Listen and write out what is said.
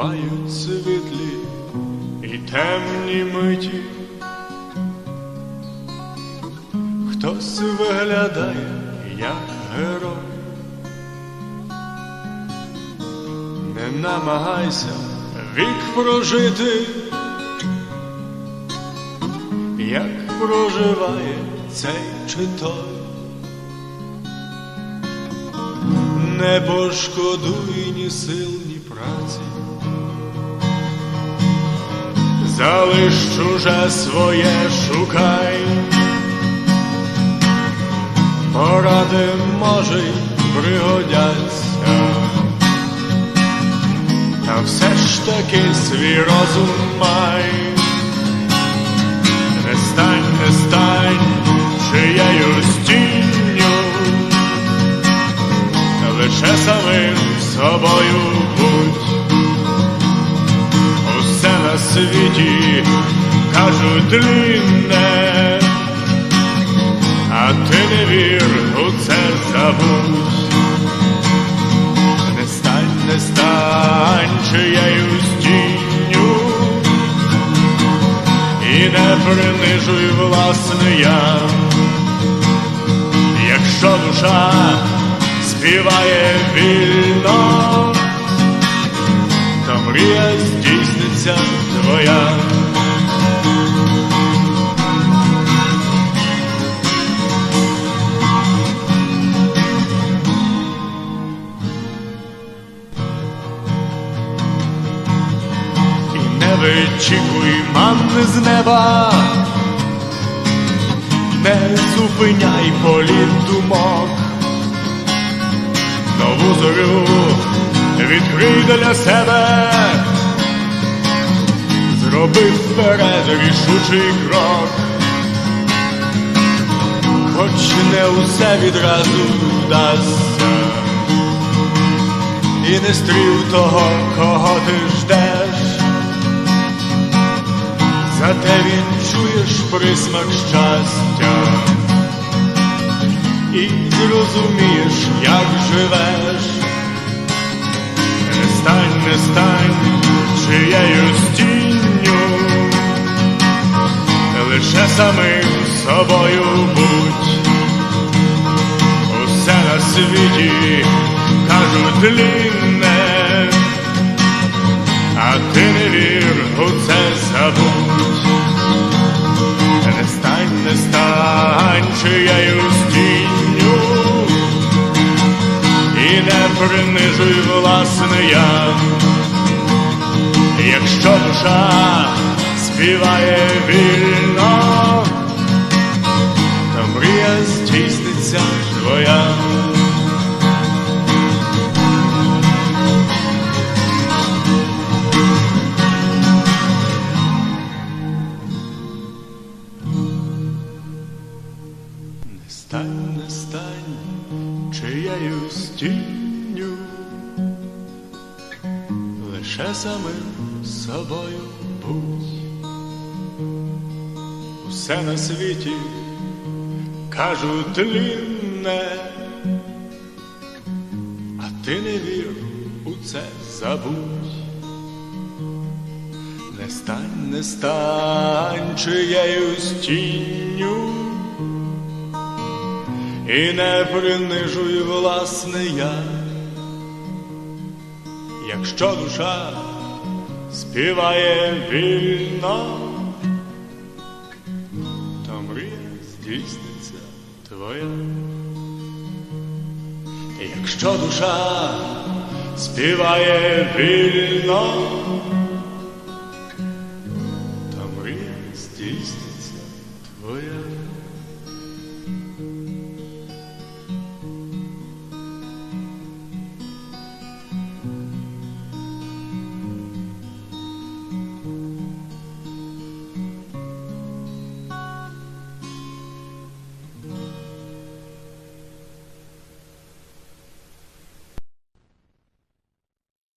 Бувають світлі і темні миті. Хтось виглядає як герой. Не намагайся вік прожити, як проживає цей чи той. Не пошкодуй ні сил, ні праці. Залиш чуже своє шукай, поради може й пригодяться, та все ж таки свій розум май, не стань, не стань чиєю стінню, лише самим собою світі кажуть длінне, а ти не вір у це забудь. Не стань, не стань чиєю стінню. І не принижуй власне я, якщо душа співає вільно то мрія здійсниться твоя. І не вичікуй манни з неба, не зупиняй політ думок, нову зорю відкрий для себе, зроби вперед рішучий крок, хоч не усе відразу вдасться, і не стрів того, кого ти ждеш, зате відчуєш присмак щастя. І зрозумієш, як живеш, не стань, не стань чиєю стінню, лише самим собою будь, усе на світі кажуть длінне, а ти не вір у це забудь, не стань, не стань чиєю стінню. І не принижуй власне я, якщо душа співає вільно, то мрія здійсниться твоя. Не стань, не стань чиєю стінню, лише самим собою будь. Усе на світі кажуть тлінне, а ти не вір у це забудь. Не стань, не стань чиєю стінню і не принижуй власне я, якщо душа співає вільно, то мрія здійсниться твоя. Якщо душа співає вільно,